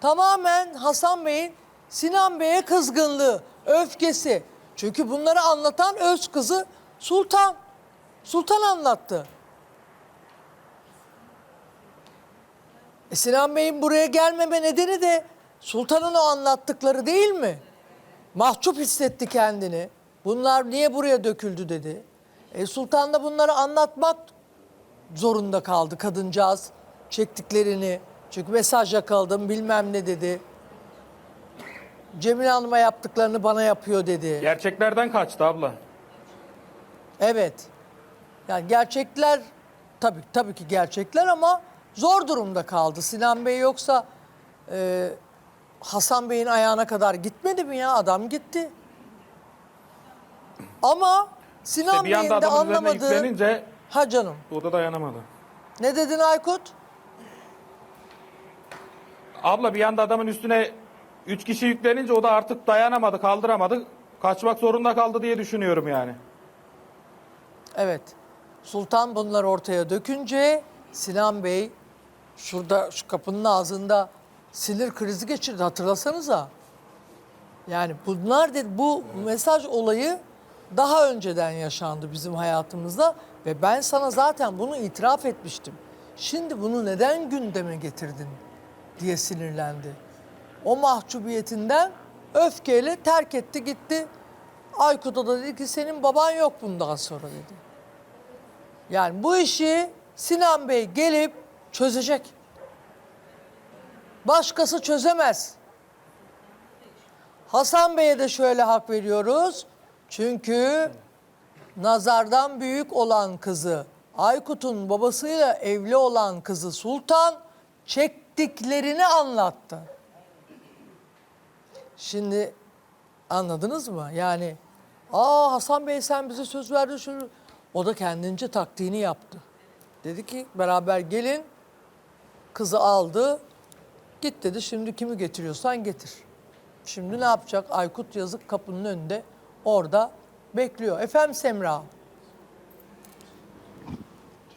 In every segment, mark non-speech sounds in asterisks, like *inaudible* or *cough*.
tamamen Hasan Bey'in Sinan Bey'e kızgınlığı, öfkesi. Çünkü bunları anlatan öz kızı Sultan. Sultan anlattı. E Sinan Bey'in buraya gelmeme nedeni de Sultan'ın o anlattıkları değil mi? Mahcup hissetti kendini. Bunlar niye buraya döküldü dedi. E Sultan da bunları anlatmak zorunda kaldı kadıncağız çektiklerini. Çünkü mesaj yakaladım bilmem ne dedi. Cemile Hanım'a yaptıklarını bana yapıyor dedi. Gerçeklerden kaçtı abla. Evet. Yani gerçekler tabii tabii ki gerçekler ama zor durumda kaldı. Sinan Bey yoksa e, Hasan Bey'in ayağına kadar gitmedi mi ya? Adam gitti. Ama Sinan İşte bir Bey'in anda de adamın üzerine anlamadığı... yüklenince Ha canım. o da dayanamadı. Ne dedin Aykut? Abla bir anda adamın üstüne üç kişi yüklenince o da artık dayanamadı, kaldıramadı. Kaçmak zorunda kaldı diye düşünüyorum yani. Evet. Sultan bunları ortaya dökünce Sinan Bey şurada şu kapının ağzında sinir krizi geçirdi hatırlasanıza. Yani bunlar dedi bu mesaj olayı daha önceden yaşandı bizim hayatımızda ve ben sana zaten bunu itiraf etmiştim. Şimdi bunu neden gündeme getirdin diye sinirlendi. O mahcubiyetinden öfkeyle terk etti gitti. Aykut'a da dedi ki senin baban yok bundan sonra dedi. Yani bu işi Sinan Bey gelip çözecek. Başkası çözemez. Hasan Bey'e de şöyle hak veriyoruz. Çünkü nazardan büyük olan kızı, Aykut'un babasıyla evli olan kızı Sultan çektiklerini anlattı. Şimdi anladınız mı? Yani aa Hasan Bey sen bize söz verdin şunu. O da kendince taktiğini yaptı. Dedi ki beraber gelin. Kızı aldı. Git dedi şimdi kimi getiriyorsan getir. Şimdi ne yapacak? Aykut yazık kapının önünde orada bekliyor. Efendim Semra.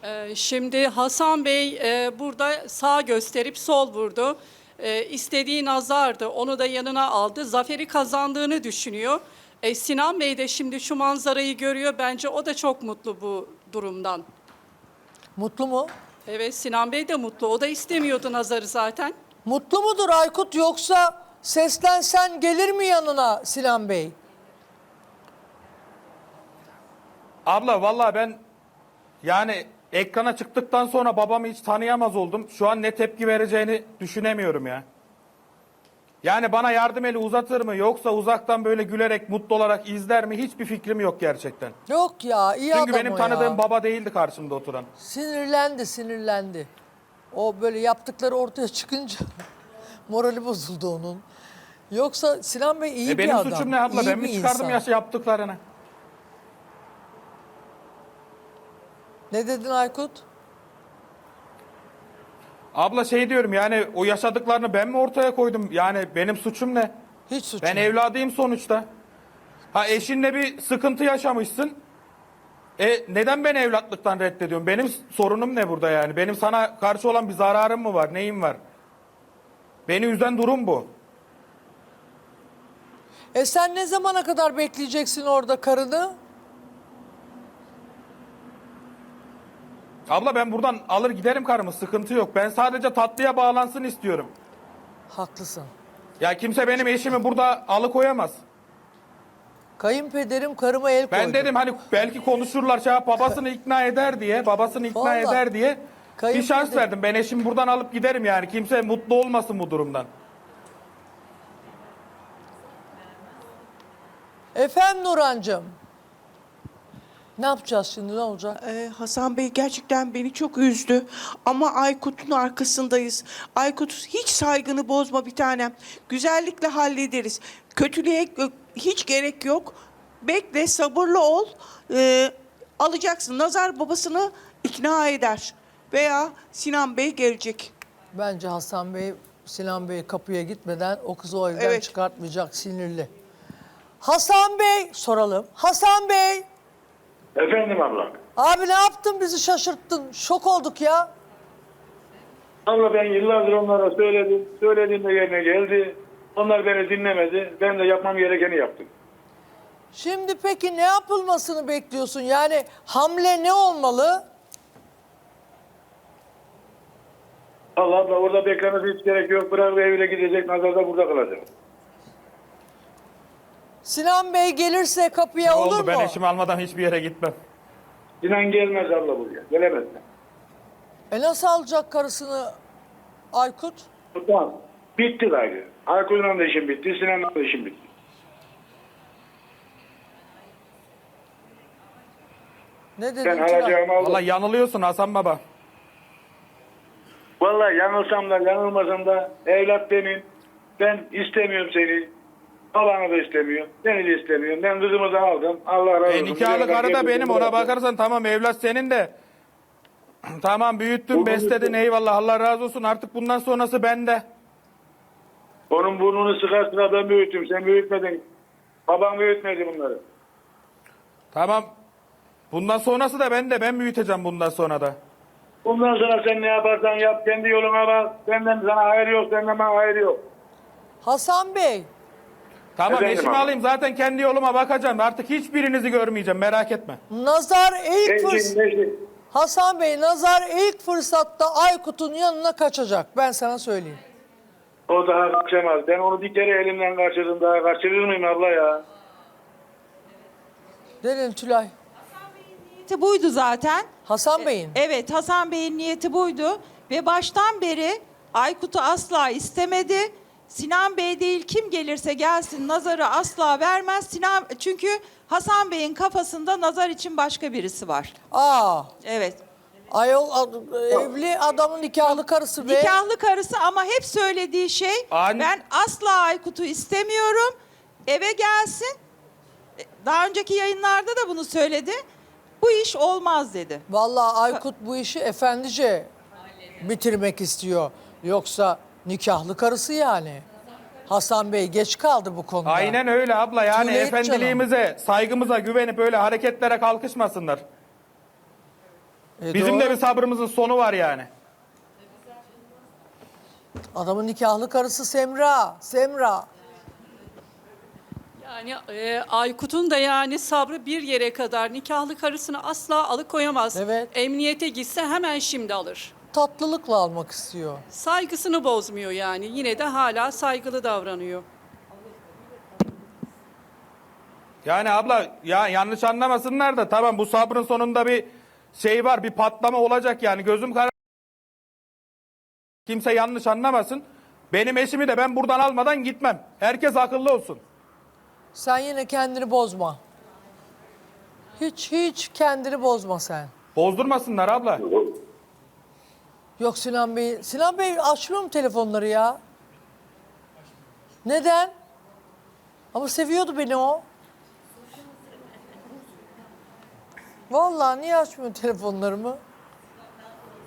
Ee, Şimdi Hasan Bey e, burada sağ gösterip sol vurdu. E, istediği nazardı. Onu da yanına aldı. Zaferi kazandığını düşünüyor. E, Sinan Bey de şimdi şu manzarayı görüyor. Bence o da çok mutlu bu durumdan. Mutlu mu? Evet Sinan Bey de mutlu. O da istemiyordu nazarı zaten. Mutlu mudur Aykut yoksa seslensen gelir mi yanına Sinan Bey? Abla vallahi ben yani ekrana çıktıktan sonra babamı hiç tanıyamaz oldum. Şu an ne tepki vereceğini düşünemiyorum ya. Yani bana yardım eli uzatır mı yoksa uzaktan böyle gülerek mutlu olarak izler mi hiçbir fikrim yok gerçekten. Yok ya iyi Çünkü adam benim o tanıdığım ya. baba değildi karşımda oturan. Sinirlendi sinirlendi. O böyle yaptıkları ortaya çıkınca *laughs* morali bozuldu onun. Yoksa Sinan Bey iyi E bir benim adam. suçum ne abla? iyi Ben mi çıkardım insan. ya yaptıklarını? Ne dedin Aykut? Abla şey diyorum yani o yaşadıklarını ben mi ortaya koydum? Yani benim suçum ne? Hiç suçum Ben evladıyım sonuçta. Ha eşinle bir sıkıntı yaşamışsın. E neden ben evlatlıktan reddediyorum? Benim sorunum ne burada yani? Benim sana karşı olan bir zararım mı var? Neyim var? Beni üzen durum bu. E sen ne zamana kadar bekleyeceksin orada karını? Abla ben buradan alır giderim karımı sıkıntı yok. Ben sadece tatlıya bağlansın istiyorum. Haklısın. Ya kimse benim eşimi burada alıkoyamaz. Kayınpederim karıma el koydu. Ben dedim hani belki konuşurlar şey babasını *laughs* ikna eder diye, babasını ikna Vallahi. eder diye bir şans verdim. Ben eşimi buradan alıp giderim yani. Kimse mutlu olmasın bu durumdan. Efendim Nurancığım. Ne yapacağız şimdi ne olacak? Ee, Hasan Bey gerçekten beni çok üzdü. Ama Aykut'un arkasındayız. Aykut hiç saygını bozma bir tanem. Güzellikle hallederiz. Kötülüğe hiç gerek yok. Bekle, sabırlı ol. Ee, alacaksın. Nazar babasını ikna eder. Veya Sinan Bey gelecek. Bence Hasan Bey, Sinan Bey kapıya gitmeden o kızı o evden Evet. çıkartmayacak sinirli. Hasan Bey soralım. Hasan Bey Efendim abla. abi ne yaptın bizi şaşırttın. Şok olduk ya. Abla ben yıllardır onlara söyledim. Söylediğimde yerine geldi. Onlar beni dinlemedi. Ben de yapmam gerekeni yaptım. Şimdi peki ne yapılmasını bekliyorsun? Yani hamle ne olmalı? Allah abla orada beklemesi hiç gerek yok. Bırak evine gidecek. Nazarda burada kalacak. Sinan Bey gelirse kapıya Ne olur oldu mu? ben eşimi almadan hiçbir yere gitmem. Sinan gelmez abla buraya. Gelemez. E nasıl alacak karısını Aykut? Tamam. Bitti gayrı. Aykut'la da işim bitti. Sinan'la da işim bitti. Ne dedin Ben Tülay? alacağımı aldım. Vallahi yanılıyorsun Hasan baba. Vallahi yanılsam da yanılmasam da evlat benim. Ben istemiyorum seni. Babanı da istemiyorum. Beni de istemiyorum. Ben kızımı da aldım. Allah razı olsun. E, nikahlı karı da benim ona bakarsan tamam evlat senin de. *clears throat* tamam büyüttün besledin eyvallah Allah razı olsun artık bundan sonrası bende. Onun burnunu sıka sıka ben büyüttüm. Sen büyütmedin. Babam büyütmedi bunları. Tamam. Bundan sonrası da bende ben büyüteceğim bundan sonra da. Bundan sonra sen ne yaparsan yap. Kendi yoluna bak. Benden sana hayır yok. Senden bana hayır yok. Hasan Bey, Tamam Efendim eşimi abi? alayım zaten kendi yoluma bakacağım. Artık hiçbirinizi görmeyeceğim merak etme. Nazar ilk fırs. Hasan Bey, Nazar ilk fırsatta Aykut'un yanına kaçacak. Ben sana söyleyeyim. O daha kaçamaz. Ben onu bir kere elimden kaçırdım. Daha kaçırır mıyım abla ya? Derin Tülay. niyeti buydu zaten. Hasan Bey'in. Evet Hasan Bey'in niyeti buydu ve baştan beri Aykut'u asla istemedi. Sinan Bey değil kim gelirse gelsin Nazar'ı asla vermez. Sinan çünkü Hasan Bey'in kafasında Nazar için başka birisi var. Aa, Evet. ayol ad- evli adamın nikahlı karısı be. Nikahlı karısı ama hep söylediği şey An- ben asla Aykut'u istemiyorum. Eve gelsin. Daha önceki yayınlarda da bunu söyledi. Bu iş olmaz dedi. Vallahi Aykut bu işi efendice bitirmek istiyor. Yoksa nikahlı karısı yani. Hasan Bey geç kaldı bu konuda. Aynen öyle abla yani late canım. efendiliğimize saygımıza güvenip öyle hareketlere kalkışmasınlar. E, Bizim doğru. de bir sabrımızın sonu var yani. Adamın nikahlı karısı Semra. Semra. Yani e, Aykut'un da yani sabrı bir yere kadar nikahlı karısını asla alıkoyamaz. Evet. Emniyete gitse hemen şimdi alır. Tatlılıkla almak istiyor. Saygısını bozmuyor yani. Yine de hala saygılı davranıyor. Yani abla ya yanlış anlamasınlar da tamam bu sabrın sonunda bir şey var bir patlama olacak yani gözüm kara kimse yanlış anlamasın. Benim eşimi de ben buradan almadan gitmem. Herkes akıllı olsun. Sen yine kendini bozma. Hiç hiç kendini bozma sen. Bozdurmasınlar abla. Yok Sinan Bey. Sinan Bey açmıyor mu telefonları ya? Neden? Ama seviyordu beni o. Vallahi niye açmıyor telefonlarımı?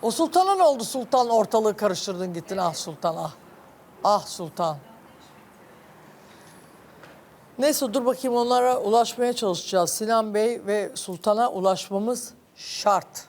O sultana ne oldu sultan ortalığı karıştırdın gittin ah sultan ah. Ah sultan. Neyse dur bakayım onlara ulaşmaya çalışacağız. Sinan Bey ve sultana ulaşmamız şart.